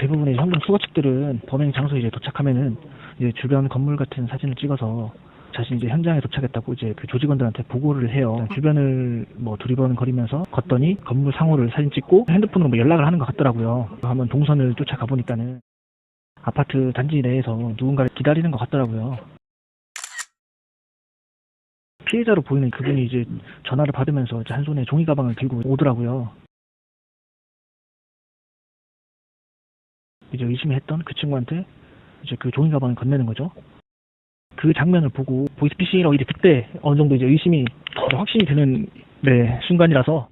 대부분의 현금 수거 측들은 범행 장소에 이제 도착하면은 이제 주변 건물 같은 사진을 찍어서 자신이 이제 현장에 도착했다고 이제 그 조직원들한테 보고를 해요. 주변을 뭐 두리번거리면서 걷더니 건물 상호를 사진 찍고 핸드폰으로 뭐 연락을 하는 것 같더라고요. 한번 동선을 쫓아가 보니까는 아파트 단지 내에서 누군가를 기다리는 것 같더라고요. 피해자로 보이는 그분이 이제 전화를 받으면서 한 손에 종이 가방을 들고 오더라고요. 이제 의심했던 그 친구한테 이제 그 종이 가방을 건네는 거죠. 그 장면을 보고 보이스피싱이라고 이제 그때 어느 정도 이제 의심이 이제 확신이 드는 네, 순간이라서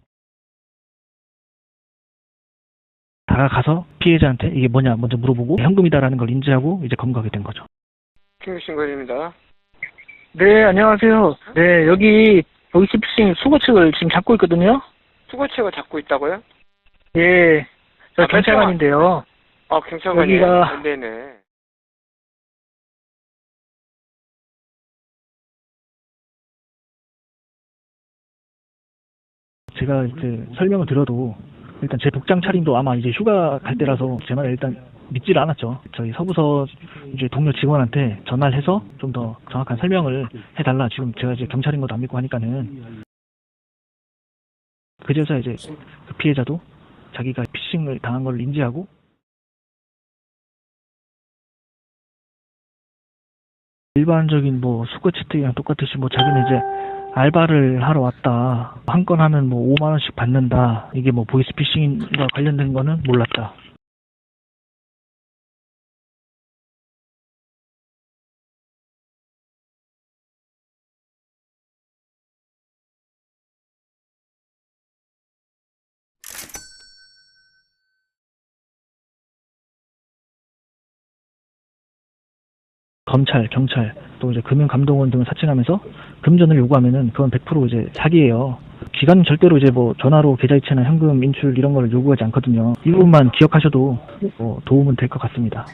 다가가서 피해자한테 이게 뭐냐 먼저 물어보고 현금이다라는 걸 인지하고 이제 검거하게 된 거죠. 김신관입니다. 네, 안녕하세요. 네, 여기 보이스피싱 수거 측을 지금 잡고 있거든요. 수거책을 잡고 있다고요? 예, 저 아, 경찰관인데요. 아, 경찰관이에요? 여기가- 네네. 제가 이제 설명을 드려도 일단 제 복장 차림도 아마 이제 휴가 갈 때라서 제 말을 일단 믿지를 않았죠. 저희 서부서 이제 동료 직원한테 전화를 해서 좀 더 정확한 설명을 해달라. 지금 제가 이제 경찰인 것도 안 믿고 하니까는 그제서 이제 그 피해자도 자기가 피싱을 당한 걸 인지하고 일반적인 뭐 수거 채택이랑 똑같듯이 뭐 자기는 이제 알바를 하러 왔다. 한 건 하면 뭐 5만 원씩 받는다. 이게 뭐 보이스피싱과 관련된 거는 몰랐다. 검찰, 경찰, 또 이제 금융감독원 등을 사칭하면서 금전을 요구하면은 그건 100% 이제 사기예요. 기관은 절대로 이제 뭐 전화로 계좌이체나 현금 인출 이런 걸 요구하지 않거든요. 이 부분만 기억하셔도 뭐 도움은 될 것 같습니다.